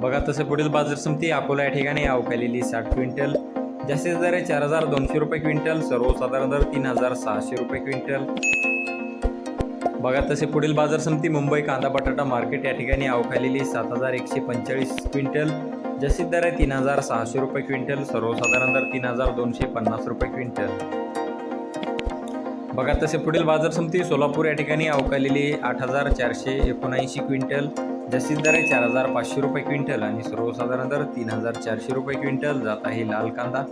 बघा तसे पुढील बाजार समिती अकोला या ठिकाणी अवकालेली साठ क्विंटल जास्तीत दर आहे चार हजार दोनशे रुपये क्विंटल सर्वसाधारण दर तीन हजार सहाशे रुपये क्विंटल. बघा तसे पुढील बाजार समिती मुंबई कांदा बटाटा मार्केट या ठिकाणी अवकालेली सात हजार एकशे पंचेचाळीस क्विंटल जास्तीत दर आहे तीन हजार सहाशे रुपये क्विंटल सर्वसाधारण दर तीन हजार दोनशे पन्नास रुपये क्विंटल. बघा तसे पुढील बाजार समिती सोलापूर या ठिकाणी अवकालेली आठ हजार चारशे एकोणऐंशी क्विंटल जास्तीत दर आहे चार हजार पाचशे रुपये क्विंटल आणि सर्वसाधारण दर तीन हजार चारशे रुपये क्विंटल जात आहे लाल कांदा.